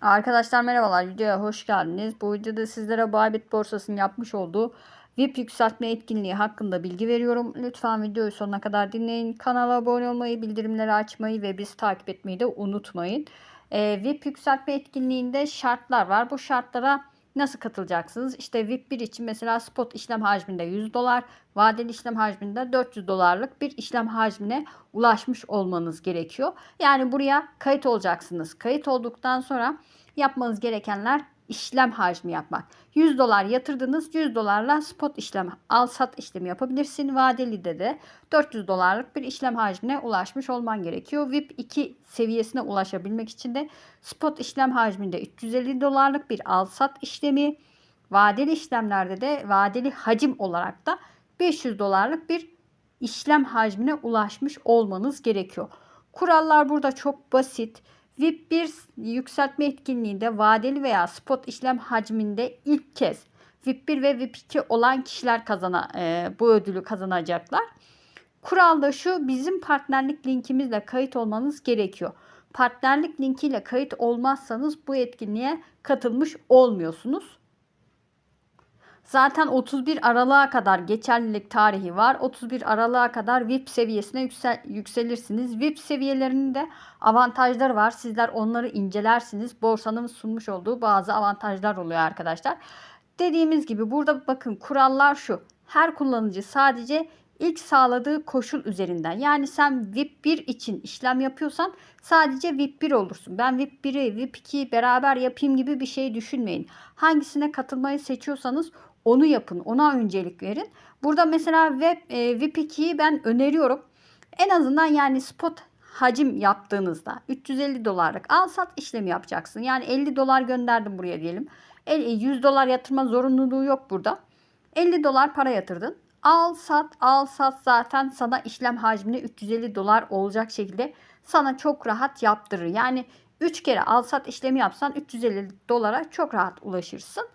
Arkadaşlar merhabalar videoya hoş geldiniz. Bu videoda sizlere Bybit borsasının yapmış olduğu VIP yükseltme etkinliği hakkında bilgi veriyorum. Lütfen videoyu sonuna kadar dinleyin. Kanala abone olmayı, bildirimleri açmayı ve bizi takip etmeyi de unutmayın. Ee, VIP yükseltme etkinliğinde şartlar var. Bu şartlara nasıl katılacaksınız? İşte VIP 1 için mesela spot işlem hacminde 100 dolar, vadeli işlem hacminde 400 dolarlık bir işlem hacmine ulaşmış olmanız gerekiyor. Yani buraya kayıt olacaksınız. Kayıt olduktan sonra yapmanız gerekenler işlem hacmi yapmak. 100 dolar yatırdınız. 100 dolarla spot işlem al sat işlemi yapabilirsin. Vadeli de de 400 dolarlık bir işlem hacmine ulaşmış olman gerekiyor. VIP 2 seviyesine ulaşabilmek için de spot işlem hacminde 350 dolarlık bir al sat işlemi. Vadeli işlemlerde de vadeli hacim olarak da 500 dolarlık bir işlem hacmine ulaşmış olmanız gerekiyor. Kurallar burada çok basit. VIP 1 yükseltme etkinliğinde vadeli veya spot işlem hacminde ilk kez VIP 1 ve VIP 2 olan kişiler kazana e, bu ödülü kazanacaklar. Kural da şu bizim partnerlik linkimizle kayıt olmanız gerekiyor. Partnerlik linkiyle kayıt olmazsanız bu etkinliğe katılmış olmuyorsunuz. Zaten 31 Aralık'a kadar geçerlilik tarihi var. 31 Aralık'a kadar VIP seviyesine yüksel, yükselirsiniz. VIP seviyelerinde avantajları var. Sizler onları incelersiniz. Borsanın sunmuş olduğu bazı avantajlar oluyor arkadaşlar. Dediğimiz gibi burada bakın kurallar şu. Her kullanıcı sadece ilk sağladığı koşul üzerinden. Yani sen VIP 1 için işlem yapıyorsan sadece VIP 1 olursun. Ben VIP 1'i VIP 2'yi beraber yapayım gibi bir şey düşünmeyin. Hangisine katılmayı seçiyorsanız onu yapın. Ona öncelik verin. Burada mesela web e, VIP 2'yi ben öneriyorum. En azından yani spot hacim yaptığınızda 350 dolarlık al sat işlemi yapacaksın. Yani 50 dolar gönderdim buraya diyelim. 100 dolar yatırma zorunluluğu yok burada. 50 dolar para yatırdın. Al sat al sat zaten sana işlem hacmini 350 dolar olacak şekilde sana çok rahat yaptırır. Yani 3 kere al sat işlemi yapsan 350 dolara çok rahat ulaşırsın.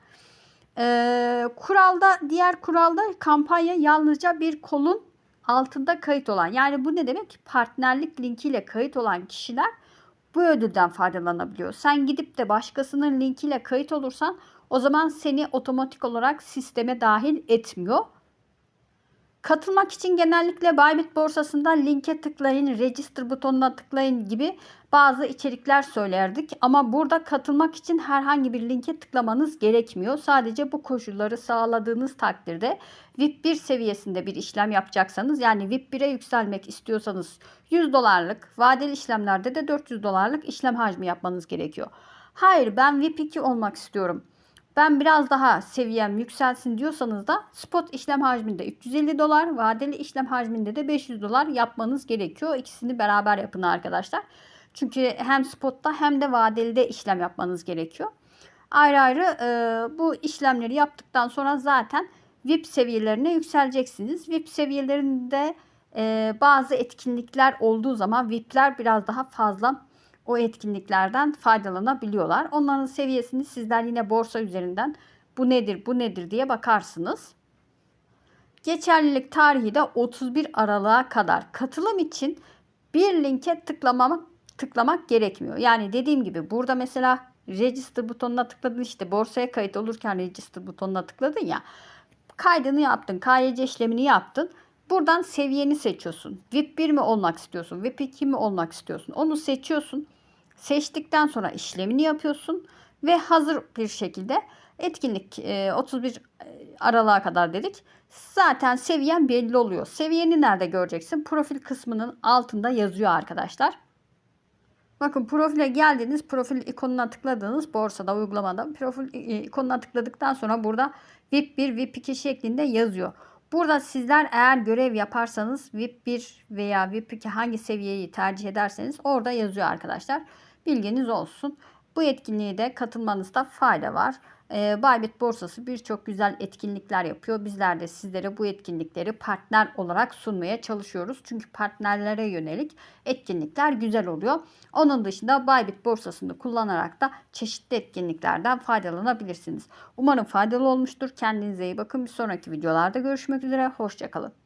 Ee, kuralda diğer kuralda kampanya yalnızca bir kolun altında kayıt olan yani bu ne demek? Partnerlik linkiyle kayıt olan kişiler bu ödülden faydalanabiliyor. Sen gidip de başkasının linkiyle kayıt olursan o zaman seni otomatik olarak sisteme dahil etmiyor. Katılmak için genellikle Bybit borsasında linke tıklayın, register butonuna tıklayın gibi bazı içerikler söylerdik. Ama burada katılmak için herhangi bir linke tıklamanız gerekmiyor. Sadece bu koşulları sağladığınız takdirde VIP 1 seviyesinde bir işlem yapacaksanız yani VIP 1'e yükselmek istiyorsanız 100 dolarlık vadeli işlemlerde de 400 dolarlık işlem hacmi yapmanız gerekiyor. Hayır ben VIP 2 olmak istiyorum ben biraz daha seviyem yükselsin diyorsanız da spot işlem hacminde 350 dolar, vadeli işlem hacminde de 500 dolar yapmanız gerekiyor. İkisini beraber yapın arkadaşlar. Çünkü hem spotta hem de vadelide işlem yapmanız gerekiyor. Ayrı ayrı e, bu işlemleri yaptıktan sonra zaten VIP seviyelerine yükseleceksiniz. VIP seviyelerinde e, bazı etkinlikler olduğu zaman VIP'ler biraz daha fazla o etkinliklerden faydalanabiliyorlar. Onların seviyesini sizler yine borsa üzerinden bu nedir bu nedir diye bakarsınız. Geçerlilik tarihi de 31 Aralık'a kadar. Katılım için bir linke tıklamak, tıklamak gerekmiyor. Yani dediğim gibi burada mesela register butonuna tıkladın işte borsaya kayıt olurken register butonuna tıkladın ya. Kaydını yaptın, KYC işlemini yaptın. Buradan seviyeni seçiyorsun. VIP 1 mi olmak istiyorsun? VIP 2 mi olmak istiyorsun? Onu seçiyorsun. Seçtikten sonra işlemini yapıyorsun ve hazır bir şekilde etkinlik 31 e, Aralık'a kadar dedik. Zaten seviyen belli oluyor. Seviyeni nerede göreceksin? Profil kısmının altında yazıyor arkadaşlar. Bakın profile geldiniz. Profil ikonuna tıkladığınız borsada uygulamada profil e, ikonuna tıkladıktan sonra burada VIP 1 VIP 2 şeklinde yazıyor. Burada sizler eğer görev yaparsanız VIP 1 veya VIP 2 hangi seviyeyi tercih ederseniz orada yazıyor arkadaşlar. Bilginiz olsun. Bu etkinliğe de katılmanızda fayda var. E, Bybit borsası birçok güzel etkinlikler yapıyor. Bizler de sizlere bu etkinlikleri partner olarak sunmaya çalışıyoruz. Çünkü partnerlere yönelik etkinlikler güzel oluyor. Onun dışında Bybit borsasını kullanarak da çeşitli etkinliklerden faydalanabilirsiniz. Umarım faydalı olmuştur. Kendinize iyi bakın. Bir sonraki videolarda görüşmek üzere. Hoşçakalın.